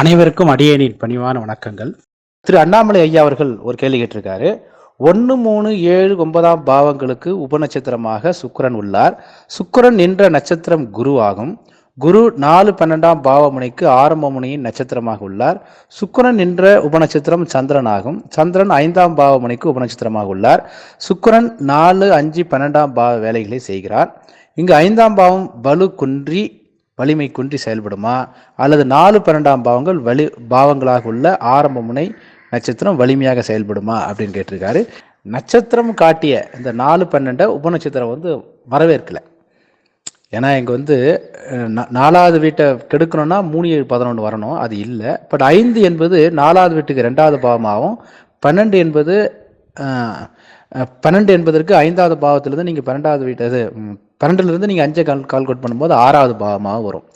அனைவருக்கும் அடியேனின் பணிவான வணக்கங்கள். திரு அண்ணாமலை ஐயா அவர்கள் ஒரு கேள்வி கேட்டிருக்காரு. ஒன்று மூணு ஏழு ஒன்பதாம் பாவங்களுக்கு உபநட்சத்திரமாக சுக்கரன் உள்ளார். சுக்கரன் நின்ற நட்சத்திரம் குரு ஆகும். குரு நாலு பன்னெண்டாம் பாவமுனைக்கு ஆரம்ப முனையின் நட்சத்திரமாக உள்ளார். சுக்கரன் நின்ற உபநட்சத்திரம் சந்திரன் ஆகும். சந்திரன் ஐந்தாம் பாவமுனைக்கு உபநட்சத்திரமாக உள்ளார். சுக்கரன் நாலு அஞ்சு பன்னெண்டாம் பாவ வேலைகளை செய்கிறார். இங்கு ஐந்தாம் பாவம் பலு குன்றி வலிமை குன்றி செயல்படுமா? அல்லது நாலு பன்னெண்டாம் பாவங்கள் வலி பாவங்களாக உள்ள ஆரம்ப முனை நட்சத்திரம் வலிமையாக செயல்படுமா? அப்படின்னு கேட்டிருக்காரு. நட்சத்திரம் காட்டிய இந்த நாலு பன்னெண்டை உபநட்சத்திரம் வந்து வரவேற்கலை. ஏன்னா இங்கே வந்து நாலாவது வீட்டை கெடுக்கணும்னா மூணு ஏழு பதினொன்று வரணும். அது இல்லை. பட் ஐந்து என்பது நாலாவது வீட்டுக்கு ரெண்டாவது பாவமாகவும் பன்னெண்டு என்பது பன்னெண்டு என்பதற்கு ஐந்தாவது பாவத்திலிருந்து நீங்கள் பன்னெண்டாவது வீட்டு அது பன்னெண்டுலேருந்து நீங்கள் அஞ்சை கால் கால்குலேட் பண்ணும்போது ஆறாவது பாவமாக வரும்.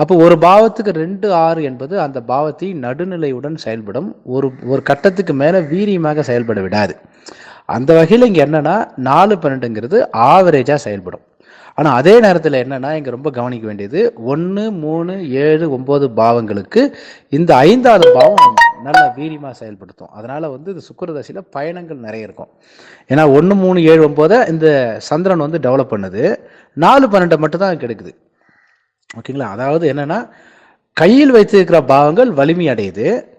அப்போ ஒரு பாவத்துக்கு ரெண்டு ஆறு என்பது அந்த பாவத்தை நடுநிலையுடன் செயல்படும். ஒரு ஒரு கட்டத்துக்கு மேலே வீரியமாக செயல்பட விடாது. அந்த வகையில் இங்கே என்னென்னா நாலு பன்னெண்டுங்கிறது ஆவரேஜாக செயல்படும். ஆனால் அதே நேரத்தில் என்னென்னா இங்கே ரொம்ப கவனிக்க வேண்டியது ஒன்று மூணு ஏழு ஒம்பது பாவங்களுக்கு இந்த ஐந்தாவது பாவம் நல்ல வீரியமாக செயல்படுத்தும். அதனால் வந்து இந்த சுக்கிரதசையில் பயணங்கள் நிறைய இருக்கும். ஏன்னா ஒன்று மூணு ஏழு ஒம்போதை இந்த சந்திரன் வந்து டெவலப் பண்ணுது. நாலு பன்னெண்டை மட்டும் தான் கெடுக்குது. ஓகேங்களா அதாவது என்னென்னா கையில் வைத்திருக்கிற பாவங்கள் வலிமை அடையுது.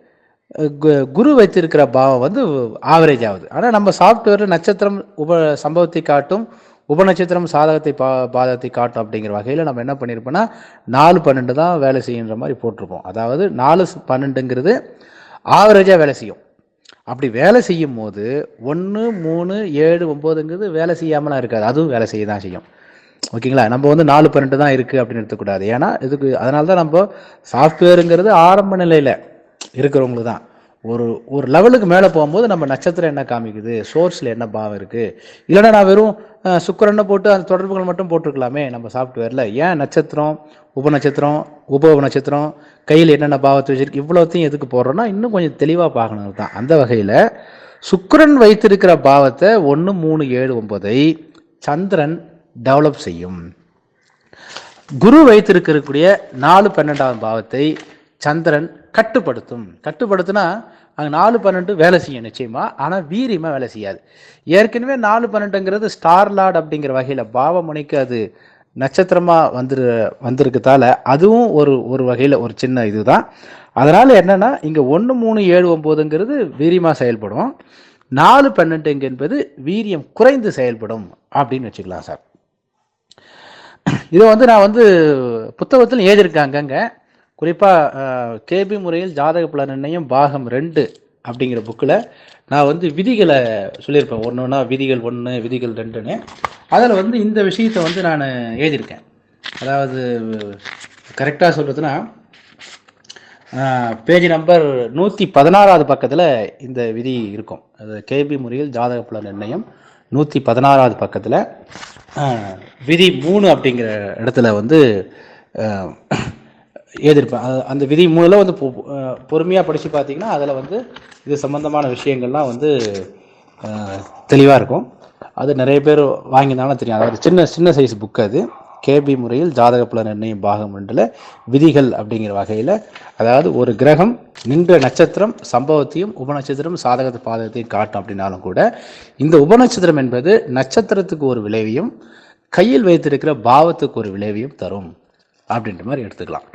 கு- குரு வைத்திருக்கிற பாவம் வந்து ஆவரேஜ் ஆகுது. ஆனால் நம்ம சாஃப்ட்வேர் நட்சத்திரம் உப சம்பவத்தை காட்டும் உபநட்சத்திரம் சாதகத்தை பா பாதகத்தை காட்டும் அப்படிங்கிற வகையில் நம்ம என்ன பண்ணியிருப்போம்னா நாலு பன்னெண்டு தான் வேலை செய்யுன்ற மாதிரி போட்டிருப்போம். அதாவது நாலு பன்னெண்டுங்கிறது ஆவரேஜாக வேலை செய்யும். அப்படி வேலை செய்யும் போது ஒன்று மூணு ஏழு ஒம்போதுங்கிறது வேலை செய்யாமலாம் இருக்காது. அதுவும் வேலை செய்ய தான் செய்யும். ஓகேங்களா? நம்ம வந்து நாலு பன்னெண்டு தான் இருக்குது அப்படின்னு எடுத்துக்கூடாது. ஏன்னா இதுக்கு அதனால தான் நம்ம சாஃப்ட்வேருங்கிறது ஆரம்ப நிலையில் இருக்கிறவங்களுக்கு தான். ஒரு ஒரு லெவலுக்கு மேலே போகும்போது நம்ம நட்சத்திரம் என்ன காமிக்குது? சோர்ஸில் என்ன பாவம் இருக்குது இல்லைன்னா நான் வெறும் சுக்கரனை போட்டு அந்த தொடர்புகள் மட்டும் போட்டிருக்கலாமே நம்ம சாஃப்ட்வேரில் ஏன் நட்சத்திரம் உபநட்சத்திரம் உப நட்சத்திரம் கையில் என்னென்ன பாவத்தை வச்சிருக்கு இவ்வளோத்தையும் எதுக்கு போடுறோன்னா இன்னும் கொஞ்சம் தெளிவாக பார்க்கணும் தான். அந்த வகையில் சுக்கரன் வைத்திருக்கிற பாவத்தை ஒன்று மூணு ஏழு ஒன்பதை சந்திரன் டெவலப் செய்யும். குரு வைத்திருக்கக்கூடிய நாலு பன்னெண்டாம் பாவத்தை சந்திரன் கட்டுப்படுத்தும். கட்டுப்படுத்தினா அங்கே நாலு பன்னெண்டு வேலை செய்யும் நிச்சயமாக ஆனால் வீரியமாக வேலை செய்யாது. ஏற்கனவே நாலு பன்னெண்டுங்கிறது ஸ்டார் லார்ட் அப்படிங்கிற வகையில் பாவமுனைக்கு அது நட்சத்திரமாக வந்துரு வந்திருக்கதால அதுவும் ஒரு ஒரு வகையில் ஒரு சின்ன இதுதான். அதனால் என்னென்னா இங்கே ஒன்று மூணு ஏழு ஒம்போதுங்கிறது வீரியமாக செயல்படும். நாலு பன்னெண்டுங்க என்பது வீரியம் குறைந்து செயல்படும் அப்படின்னு வச்சுக்கலாம் சார். இதை வந்து நான் வந்து புத்தகத்தில் எழுதியிருக்காங்கங்க குறிப்பாக கேபி முறையில் ஜாதக பல நிர்ணயம் பாகம் ரெண்டு அப்படிங்கிற புக்கில் நான் வந்து விதிகளை சொல்லியிருப்பேன். ஒன்று ஒன்றா விதிகள் ஒன்று விதிகள் ரெண்டுன்னு. அதில் வந்து இந்த விஷயத்தை வந்து நான் எழுதியிருக்கேன். அதாவது கரெக்டாக சொல்கிறதுனா பேஜ் நம்பர் நூற்றி பதினாறாவது பக்கத்தில் இந்த விதி இருக்கும். அது கேபி முறையில் ஜாதக புல நிர்ணயம் நூற்றி பதினாறாவது பக்கத்தில் விதி மூணு அப்படிங்கிற இடத்துல வந்து எழுதியிருப்பேன் அந்த விதி மூணில் வந்து பொறுமையாக படித்து பார்த்தீங்கன்னா அதில் வந்து இது சம்மந்தமான விஷயங்கள்லாம் வந்து தெளிவாக இருக்கும். அது நிறைய பேர் வாங்கியிருந்தாலும் தெரியும். அதாவது சின்ன சின்ன சைஸ் புக் அது. கேபி முறையில் ஜாதக பல நிர்ணயம் பாகம் ரெண்டில் விதிகள் அப்படிங்கிற வகையில் அதாவது ஒரு கிரகம் நின்ற நட்சத்திரம் சம்பவத்தையும் உபநட்சத்திரம் சாதகத்தை பாதகத்தையும் காட்டும் அப்படின்னாலும் கூட இந்த உபநட்சத்திரம் என்பது நட்சத்திரத்துக்கு ஒரு விளைவையும் கையில் வைத்திருக்கிற பாவத்துக்கு ஒரு விளைவையும் தரும். அப்படின்ற மாதிரி எடுத்துக்கலாம்.